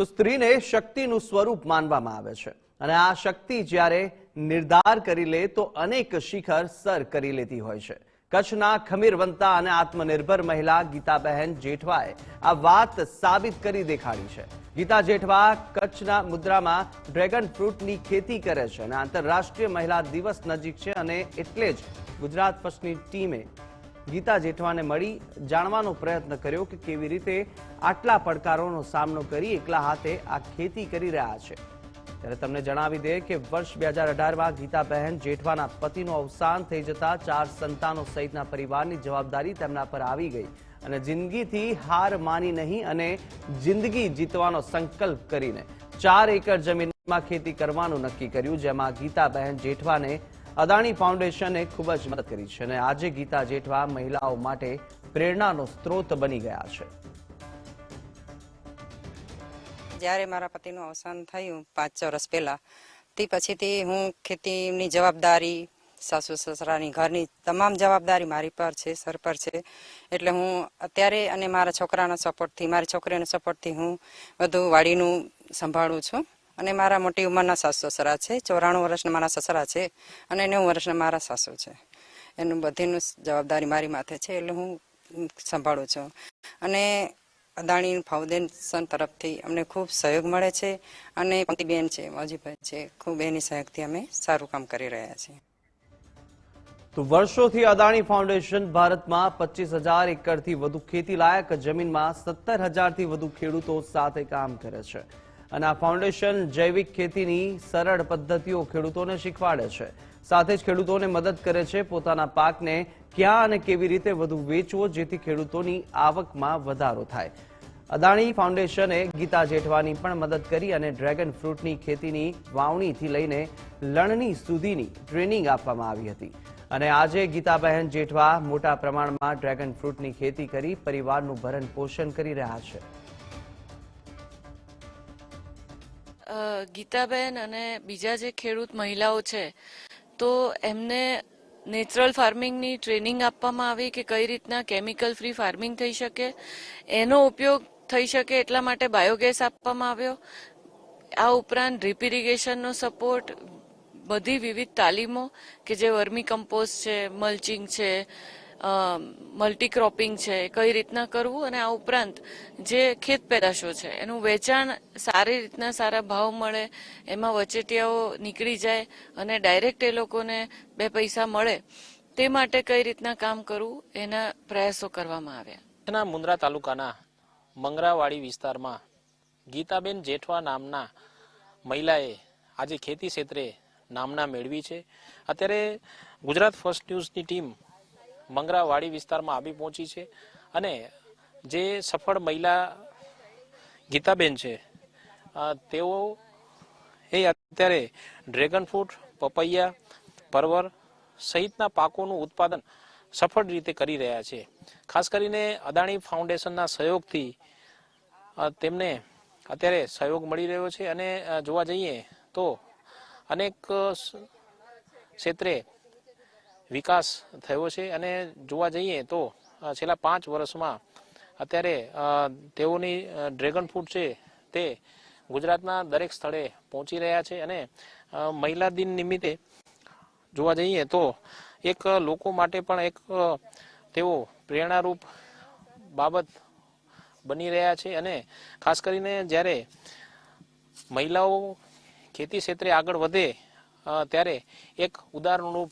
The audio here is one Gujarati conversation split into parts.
તો સ્ત્રીને શક્તિનું સ્વરૂપ માનવામાં આવે છે. અને આ શક્તિ જ્યારે નિર્ધાર કરી લે તો અનેક શિખર સર કરી લેતી હોય છે. કચ્છના ખમીરવંતા અને આત્મનિર્ભર મહિલા ગીતાબહેન જેઠવાએ આ વાત સાબિત કરી દેખાડી છે. ગીતા જેઠવા કચ્છના મુદ્રામાં ડ્રેગન ફ્રૂટની ખેતી કરે છે અને આંતરરાષ્ટ્રીય મહિલા દિવસ નજીક છે અને એટલે જ ગુજરાત ફર્સ્ટની ટીમે ગીતા જેઠવાને મળી જાણવાનો પ્રયત્ન કર્યો કે કેવી રીતે આટલા પડકારોનો સામનો કરી એકલા હાથે આ ખેતી કરી રહ્યા છે. ત્યારે તમને જણાવી દે કે વર્ષ બે હજાર અઢારમાં ગીતાબહેન જેઠવાના પતિનું અવસાન થઈ જતા ચાર સંતાનો સહિતના પરિવારની જવાબદારી તેમના પર આવી ગઈ અને જિંદગીથી હાર માની નહીં અને જિંદગી જીતવાનો સંકલ્પ કરીને ચાર એકર જમીનમાં ખેતી કરવાનું નક્કી કર્યું, જેમાં ગીતાબહેન જેઠવાને અદાણી ફાઉન્ડેશને ખૂબ જ મદદ કરી છે અને આજે ગીતા જેઠવા મહિલાઓ માટે પ્રેરણાનો સ્ત્રોત બની ગયા છે. જ્યારે મારા પતિનું અવસાન થયું પાંચ છ વર્ષ પહેલા, તે પછીથી હું ખેતીની જવાબદારી, સાસુ સસરાની ઘરની તમામ જવાબદારી મારી પર છે, સર પર છે. એટલે હું અત્યારે અને મારા છોકરાના સપોર્ટથી મારી છોકરીના સપોર્ટથી હું બધું વાડીનું સંભાળું છું. અને મારા મોટી ઉંમરના સાસુ સસરા છે, ચોરાણું વર્ષના મારા સસરા છે અને નેવું વર્ષના મારા સાસુ છે. એનું બધીનું જવાબદારી મારી માથે છે એટલે હું સંભાળું છું. અને અદાણી ફાઉન્ડેશન તરફથી અમને ખૂબ સહયોગ મળે છે અને પંક્તિબેન છે, મોજીભાઈ છે, ખૂબ એની સહયોગથી અમે સારું કામ કરી રહ્યા છીએ. તો વર્ષોથી અદાણી ફાઉન્ડેશન ભારતમાં પચીસ હજાર એકરથી વધુ ખેતી લાયક જમીનમાં સત્તર હજારથી વધુ ખેડૂતો સાથે કામ કરે છે. અને આ ફાઉન્ડેશન જૈવિક ખેતીની સરળ પદ્ધતિઓ ખેડૂતોને શીખવાડે છે. સાથે જ ખેડૂતોને મદદ કરે છે પોતાના પાકને ક્યાં અને કેવી રીતે વધુ વેચવો જેથી ખેડૂતોની આવકમાં વધારો થાય. અદાણી ફાઉન્ડેશને ગીતા જેઠવાની પણ મદદ કરી અને ડ્રેગન ફ્રૂટની ખેતીની વાવણીથી લઈને લણણી સુધીની ટ્રેનિંગ આપવામાં આવી હતી. અને આજે ગીતાબહેન જેઠવા મોટા પ્રમાણમાં ડ્રેગન ફ્રૂટની ખેતી કરી પરિવારનું ભરણ પોષણ કરી રહ્યા છે. ગીતાબેન અને બીજા જે ખેડૂત મહિલાઓ છે, તો એમને નેચરલ ફાર્મિંગની ટ્રેનિંગ આપવામાં આવી કે કઈ રીતના કેમિકલ ફ્રી ફાર્મિંગ થઈ શકે, એનો ઉપયોગ થઈ શકે એટલા માટે બાયોગેસ આપવામાં આવ્યો. આ ઉપરાંત ડ્રીપ ઇરિગેશનનો સપોર્ટ, બધી વિવિધ તાલીમો કે જે વર્મી કમ્પોઝ છે, મલ્ચિંગ છે મલ્ટી ક્રોપિંગ છે, કઈ રીતના કરવું અને આ ઉપરાંત જે ખેત પેદાશો છે, એનું વેચાણ સારી રીતના સારા ભાવ મળે, એમાં વચેટિયાઓ નીકળી જાય અને ડાયરેક્ટ એ લોકોને બે પૈસા મળે, તે માટે કઈ રીતના કામ કરવું, એના પ્રયાસો કરવામાં આવ્યા. એના મુન્દ્રા તાલુકાના મંગરાવાડી વિસ્તારમાં ગીતાબેન જેઠવા નામના મહિલાએ આજે ખેતી ક્ષેત્રે નામના મેળવી છે. અત્યારે ગુજરાત ફર્સ્ટ ન્યૂઝની ટીમ મંગરાવાડી વિસ્તારમાં આવી પહોંચી છે અને જે સફળ મહિલા ગીતાબેન છે તેઓ એ અત્યારે ડ્રેગન ફ્રૂટ, પપૈયા, પરવર સહિતના પાકોનું ઉત્પાદન સફળ રીતે કરી રહ્યા છે. ખાસ કરીને અદાણી ફાઉન્ડેશનના સહયોગથી તેમને અત્યારે સહયોગ મળી રહ્યો છે અને જોવા જઈએ તો અનેક ક્ષેત્રે વિકાસ થયો છે અને જોવા જઈએ તો છેલ્લા પાંચ વર્ષમાં અત્યારે તેઓની ડ્રેગન ફ્રૂટ છે તે ગુજરાતના દરેક સ્થળે પહોંચી રહ્યા છે અને મહિલા દિન નિમિત્તે જોવા જઈએ તો એક લોકો માટે પણ એક તેઓ પ્રેરણારૂપ બાબત બની રહ્યા છે અને ખાસ કરીને જ્યારે મહિલાઓ ખેતી ક્ષેત્રે આગળ વધે ત્યારે એક ઉદાહરણરૂપ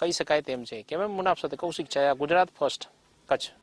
કહી શકાય તેમ છે. કેમ મુનાફ સાથે કૌશિક છે. ગુજરાત ફર્સ્ટ. કચ્છ.